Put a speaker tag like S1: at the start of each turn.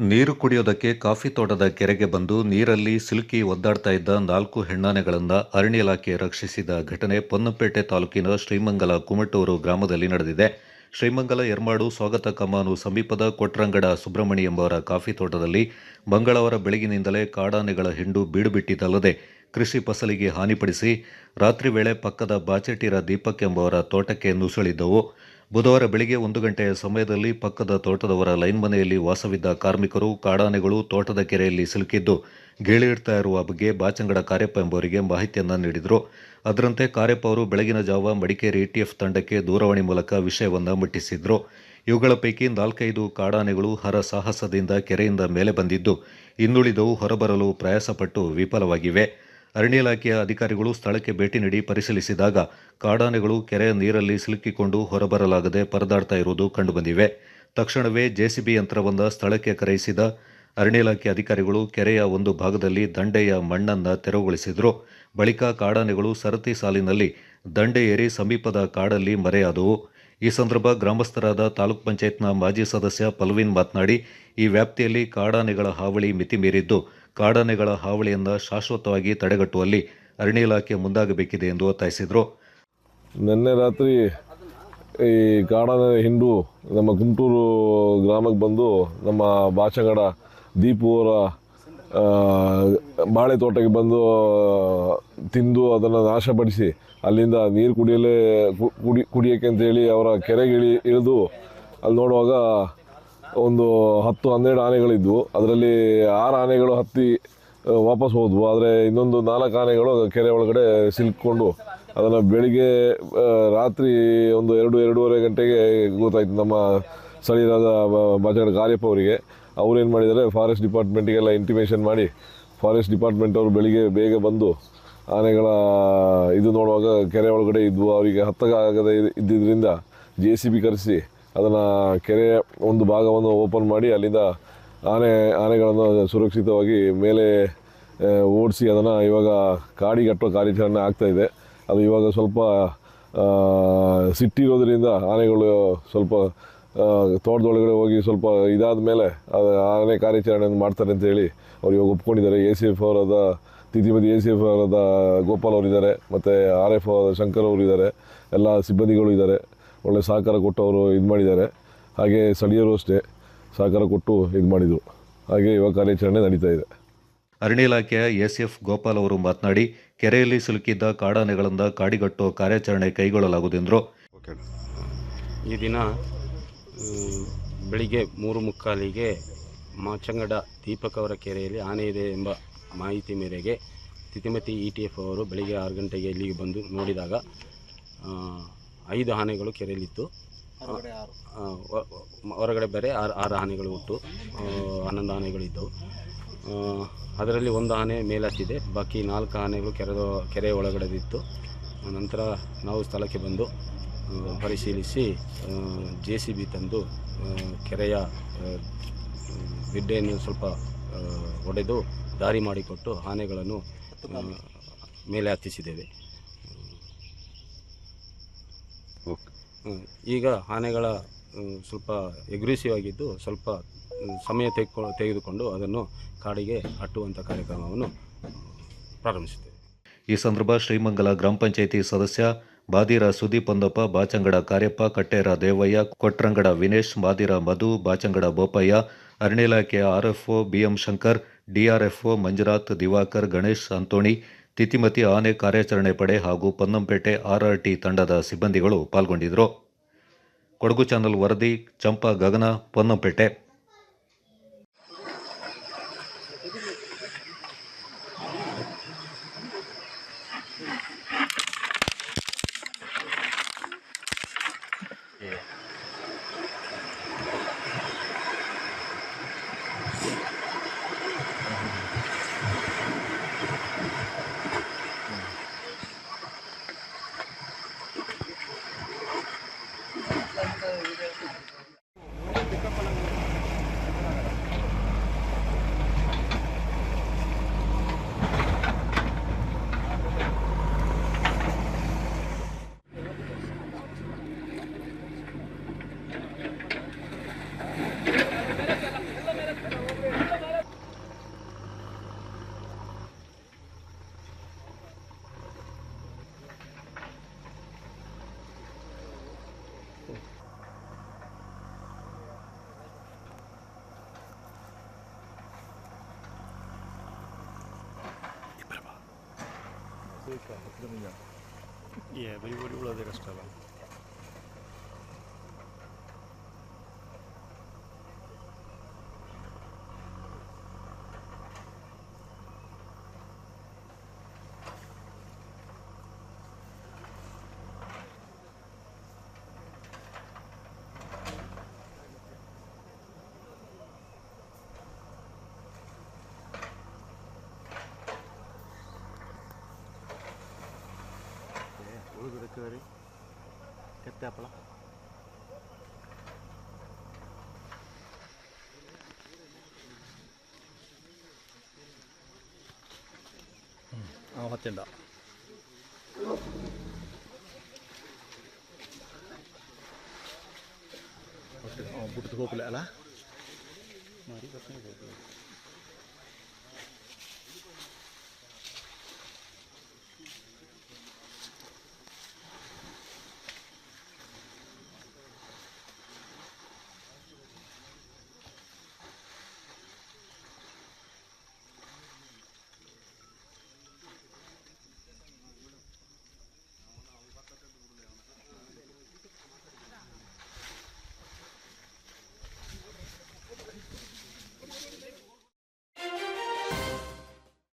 S1: ನೀರು ಕುಡಿಯೋದಕ್ಕೆ ಕಾಫಿ ತೋಟದ ಕೆರೆಗೆ ಬಂದು ನೀರಲ್ಲಿ ಸಿಲುಕಿ ಒದ್ದಾಡ್ತಾ ಇದ್ದ ನಾಲ್ಕು ಹೆಣ್ಣಾನೆಗಳನ್ನು ಅರಣ್ಯ ಇಲಾಖೆ ರಕ್ಷಿಸಿದ ಘಟನೆ ಪೊನ್ನಪೇಟೆ ತಾಲೂಕಿನ ಶ್ರೀಮಂಗಲ ಕುಮಟೂರು ಗ್ರಾಮದಲ್ಲಿ ನಡೆದಿದೆ. ಶ್ರೀಮಂಗಲ ಎರ್ಮಾಡು ಸ್ವಾಗತ ಕಮಾನು ಸಮೀಪದ ಕೊಟ್ರಂಗಡ ಸುಬ್ರಹ್ಮಣಿ ಎಂಬವರ ಕಾಫಿ ತೋಟದಲ್ಲಿ ಮಂಗಳವಾರ ಬೆಳಗಿನಿಂದಲೇ ಕಾಡಾನೆಗಳ ಹಿಂಡು ಬೀಡುಬಿಟ್ಟಿದ್ದಲ್ಲದೆ ಕೃಷಿ ಫಸಲಿಗೆ ಹಾನಿಪಡಿಸಿ ರಾತ್ರಿ ವೇಳೆ ಪಕ್ಕದ ಬಾಚೆಟಿರ ದೀಪಕ್ ಎಂಬವರ ತೋಟಕ್ಕೆ ನುಸುಳಿದ್ದವು. ಬುಧವಾರ ಬೆಳಿಗ್ಗೆ ಒಂದು ಗಂಟೆಯ ಸಮಯದಲ್ಲಿ ಪಕ್ಕದ ತೋಟದವರ ಲೈನ್ ಮನೆಯಲ್ಲಿ ವಾಸವಿದ್ದ ಕಾರ್ಮಿಕರು, ಕಾಡಾನೆಗಳು ತೋಟದ ಕೆರೆಯಲ್ಲಿ ಸಿಲುಕಿದ್ದು ಗೇಳಿಡ್ತಾ ಇರುವ ಬಗ್ಗೆ ಬಾಚಂಗಡ ಕಾರ್ಯಪ್ಪ ಎಂಬುವರಿಗೆ ಮಾಹಿತಿಯನ್ನು ನೀಡಿದರು. ಅದರಂತೆ ಕಾರ್ಯಪ್ಪ ಅವರು ಬೆಳಗಿನ ಜಾವ ಮಡಿಕೇರಿ ಇಟಿಎಫ್ ತಂಡಕ್ಕೆ ದೂರವಾಣಿ ಮೂಲಕ ವಿಷಯವನ್ನು ಮುಟ್ಟಿಸಿದ್ರು. ಇವುಗಳ ಪೈಕಿ ನಾಲ್ಕೈದು ಕಾಡಾನೆಗಳು ಹರ ಸಾಹಸದಿಂದ ಕೆರೆಯಿಂದ ಮೇಲೆ ಬಂದಿದ್ದು, ಇನ್ನುಳಿದವು ಹೊರಬರಲು ಪ್ರಯಾಸಪಟ್ಟು ವಿಫಲವಾಗಿವೆ. ಅರಣ್ಯ ಇಲಾಖೆಯ ಅಧಿಕಾರಿಗಳು ಸ್ಥಳಕ್ಕೆ ಭೇಟಿ ನೀಡಿ ಪರಿಶೀಲಿಸಿದಾಗ ಕಾಡಾನೆಗಳು ಕೆರೆಯ ನೀರಲ್ಲಿ ಸಿಲುಕಿಕೊಂಡು ಹೊರಬರಲಾಗದೆ ಪರದಾಡ್ತಾ ಇರುವುದು ಕಂಡುಬಂದಿವೆ. ತಕ್ಷಣವೇ ಜೆಸಿಬಿ ಯಂತ್ರವೊಂದ ಸ್ಥಳಕ್ಕೆ ಕರೆಯಿಸಿದ ಅರಣ್ಯ ಇಲಾಖೆ ಅಧಿಕಾರಿಗಳು ಕೆರೆಯ ಒಂದು ಭಾಗದಲ್ಲಿ ದಂಡೆಯ ಮಣ್ಣನ್ನು ತೆರವುಗೊಳಿಸಿದರು. ಬಳಿಕ ಕಾಡಾನೆಗಳು ಸರತಿ ಸಾಲಿನಲ್ಲಿ ದಂಡೆ ಏರಿ ಸಮೀಪದ ಕಾಡಲ್ಲಿ ಮರೆಯಾದವು. ಈ ಸಂದರ್ಭ ಗ್ರಾಮಸ್ಥರಾದ ತಾಲೂಕ್ ಪಂಚಾಯತ್ನ ಮಾಜಿ ಸದಸ್ಯ ಪಲ್ವಿನ್ ಮಾತನಾಡಿ ಈ ವ್ಯಾಪ್ತಿಯಲ್ಲಿ ಕಾಡಾನೆಗಳ ಹಾವಳಿ ಮಿತಿ ಮೀರಿದ್ದು ಕಾಡಾನೆಗಳ ಹಾವಳಿಯಿಂದ ಶಾಶ್ವತವಾಗಿ ತಡೆಗಟ್ಟುವಲ್ಲಿ ಅರಣ್ಯ ಇಲಾಖೆ ಮುಂದಾಗಬೇಕಿದೆ ಎಂದು ಒತ್ತಾಯಿಸಿದರು.
S2: ನಿನ್ನೆ ರಾತ್ರಿ ಈ ಕಾಡಾನೆ ಹಿಂಡು ನಮ್ಮ ಗುಂಟೂರು ಗ್ರಾಮಕ್ಕೆ ಬಂದು ನಮ್ಮ ಬಾಚಗಡ ದೀಪು ಅವರ ಆ, ಬಾಳೆ ತೋಟಕ್ಕೆ ಬಂದು ತಿಂದು ಅದನ್ನು ನಾಶಪಡಿಸಿ ಅಲ್ಲಿಂದ ನೀರು ಕುಡಿಯಲೇ ಕುಡಿ ಕುಡಿಯೋಕ್ಕೆ ಅಂತೇಳಿ ಅವರ ಕೆರೆಗೆ ಇಳಿ ಇಳಿದು ಅಲ್ಲಿ ನೋಡುವಾಗ ಒಂದು ಹತ್ತು ಹನ್ನೆರಡು ಆನೆಗಳಿದ್ವು ಅದರಲ್ಲಿ ಆರು ಆನೆಗಳು ಹತ್ತಿ ವಾಪಸ್ ಹೋದ್ವು ಆದರೆ ಇನ್ನೊಂದು ನಾಲ್ಕು ಆನೆಗಳು ಕೆರೆ ಒಳಗಡೆ ಸಿಲ್ಕೊಂಡು ಅದನ್ನು ಬೆಳಿಗ್ಗೆ ರಾತ್ರಿ ಒಂದು ಎರಡು ಎರಡೂವರೆ ಗಂಟೆಗೆ ಗೊತ್ತಾಯಿತು ನಮ್ಮ ಸ್ಥಳೀಯರಾದ ಬಾಚಗಡ ಕಾರ್ಯಪ್ಪ ಅವರಿಗೆ ಅವ್ರೇನು ಮಾಡಿದ್ದಾರೆ ಫಾರೆಸ್ಟ್ ಡಿಪಾರ್ಟ್ಮೆಂಟಿಗೆಲ್ಲ ಇಂಟಿಮೇಷನ್ ಮಾಡಿ ಫಾರೆಸ್ಟ್ ಡಿಪಾರ್ಟ್ಮೆಂಟ್ ಅವರು ಬೆಳಿಗ್ಗೆ ಬೇಗ ಬಂದು ಆನೆಗಳ ಇದು ನೋಡುವಾಗ ಕೆರೆ ಒಳಗಡೆ ಇದ್ವು ಅವರಿಗೆ ಹತ್ತಕ್ಕಾಗದೆ ಇದ್ದಿದ್ದರಿಂದ ಜೆ ಸಿ ಬಿ ಕರೆಸಿ ಅದನ್ನು ಕೆರೆಯ ಒಂದು ಭಾಗವನ್ನು ಓಪನ್ ಮಾಡಿ ಅಲ್ಲಿಂದ ಆನೆ, ಆನೆಗಳನ್ನು ಸುರಕ್ಷಿತವಾಗಿ ಮೇಲೆ ಓಡಿಸಿ ಅದನ್ನು ಇವಾಗ ಕಾಡಿಗಟ್ಟುವ ಕಾರ್ಯಾಚರಣೆ ಆಗ್ತಾಯಿದೆ ಅದು ಇವಾಗ ಸ್ವಲ್ಪ ಸಿಟ್ಟಿರೋದ್ರಿಂದ ಆನೆಗಳು ಸ್ವಲ್ಪ ತೋಟದೊಳಗಡೆ ಹೋಗಿ ಸ್ವಲ್ಪ ಇದಾದ ಮೇಲೆ ಅದು ಆನೆ ಕಾರ್ಯಾಚರಣೆಯನ್ನು ಮಾಡ್ತಾರೆ ಅಂತೇಳಿ ಅವ್ರು ಇವಾಗ ಒಪ್ಕೊಂಡಿದ್ದಾರೆ. ಎ ಸಿ ಎಫ್ ಅವರಾದ ತಿಥಿಮತಿ ಎ ಸಿ ಎಫ್ ಅವರಾದ ಗೋಪಾಲ್ ಅವರಿದ್ದಾರೆ ಮತ್ತು ಆರ್ ಎಫ್ ಅವರಾದ ಶಂಕರ್ ಅವರು ಇದ್ದಾರೆ ಎಲ್ಲ ಸಿಬ್ಬಂದಿಗಳು ಇದ್ದಾರೆ. ಒಳ್ಳೆ ಸಹಕಾರ ಕೊಟ್ಟು ಅವರು ಇದು ಮಾಡಿದ್ದಾರೆ. ಹಾಗೆ ಸ್ಥಳೀಯರು ಅಷ್ಟೇ ಸಹಕಾರ ಕೊಟ್ಟು ಇದು ಮಾಡಿದರು. ಹಾಗೆ ಇವಾಗ ಕಾರ್ಯಾಚರಣೆ ನಡೀತಾ ಇದೆ.
S1: ಅರಣ್ಯ ಇಲಾಖೆಯ ಎಸ್ಎಫ್ ಗೋಪಾಲ್ ಅವರು ಮಾತನಾಡಿ ಕೆರೆಯಲ್ಲಿ ಸಿಲುಕಿದ್ದ ಕಾಡಾನೆಗಳಿಂದ ಕಾಡಿಗಟ್ಟುವ ಕಾರ್ಯಾಚರಣೆ ಕೈಗೊಳ್ಳಲಾಗುವುದೆಂದರು
S3: ಓಕೆ
S4: ಈ ದಿನ ಬೆಳಿಗ್ಗೆ ಮೂರು ಮುಕ್ಕಾಲಿಗೆ ಮಾಚಂಗಡ ದೀಪಕ್ ಅವರ ಕೆರೆಯಲ್ಲಿ ಆನೆ ಇದೆ ಎಂಬ ಮಾಹಿತಿ ಮೇರೆಗೆ ತಿತಿಮತಿ ಇ ಟಿ ಎಫ್ ಅವರು ಬೆಳಿಗ್ಗೆ ಆರು ಗಂಟೆಗೆ ಇಲ್ಲಿಗೆ ಬಂದು ನೋಡಿದಾಗ ಐದು ಆನೆಗಳು ಕೆರೆಯಲ್ಲಿತ್ತು. ಹೊರಗಡೆ ಬೇರೆ ಆರು ಆರು ಆನೆಗಳು ಉಂಟು ಹನ್ನೊಂದು ಆನೆಗಳಿದ್ದವು ಅದರಲ್ಲಿ ಒಂದು ಆನೆ ಮೇಲತ್ತಿದೆ ಬಾಕಿ ನಾಲ್ಕು ಆನೆಗಳು ಕೆರೆದ ಕೆರೆ ಒಳಗಡೆದಿತ್ತು. ನಂತರ ನಾವು ಸ್ಥಳಕ್ಕೆ ಬಂದು ಪರಿಶೀಲಿಸಿ ಜೆ ಸಿ ಬಿ ತಂದು ಕೆರೆಯ ಗಿಡ್ಡೆಯನ್ನು ಸ್ವಲ್ಪ ಒಡೆದು ದಾರಿ ಮಾಡಿಕೊಟ್ಟು ಆನೆಗಳನ್ನು ಮೇಲೆ ಹತ್ತಿಸಿದ್ದೇವೆ. ಈಗ ಆನೆಗಳ ಸ್ವಲ್ಪ ಎಗ್ರೆಸಿವ್ ಆಗಿದ್ದು ಸ್ವಲ್ಪ ಸಮಯ ತೆಗೆದುಕೊಂಡು ತೆಗೆದುಕೊಂಡು ಅದನ್ನು ಕಾಡಿಗೆ ಅಟ್ಟುವಂಥ ಕಾರ್ಯಕ್ರಮವನ್ನು ಪ್ರಾರಂಭಿಸಿದ್ದೇವೆ ಪ್ರಾರಂಭಿಸುತ್ತೇವೆ.
S1: ಈ ಸಂದರ್ಭ ಶ್ರೀಮಂಗಲ ಗ್ರಾಮ ಪಂಚಾಯಿತಿ ಸದಸ್ಯ ಬಾದಿರ ಸುದೀಪ್ ಹೊಂದಪ್ಪ ಬಾಚಂಗಡ ಕಾರ್ಯಪ್ಪ, ಕಟ್ಟೇರ ದೇವಯ್ಯ, ಕೊಟ್ರಂಗಡ ವಿನೇಶ್, ಬಾದಿರ ಮಧು, ಬಾಚಂಗಡ ಬೋಪಯ್ಯ, ಅರಣ್ಯ ಇಲಾಖೆಯ RFO BM Shankar, DRFO Manjunath, Diwakar, Ganesh Anthony Titimati ಆನೆ ಕಾರ್ಯಾಚರಣೆ ಪಡೆ ಹಾಗೂ ಪೊನ್ನಂಪೇಟೆ ಆರ್ಆರ್ಟಿ ತಂಡದ ಸಿಬ್ಬಂದಿಗಳು ಪಾಲ್ಗೊಂಡಿದ್ದರು. ಕೊಡಗು ಚಾನಲ್ ವರದಿ, Champa Gagana, Ponnampet.
S3: 밴드 이래 Yeah, but you would have veli voi olla terästävää. தேப்பலாம் ആവത്തിണ്ട ബുട്ട് കോപ്പില്ല അല്ല മാറി കുറച്ച് കോപ്പില്ല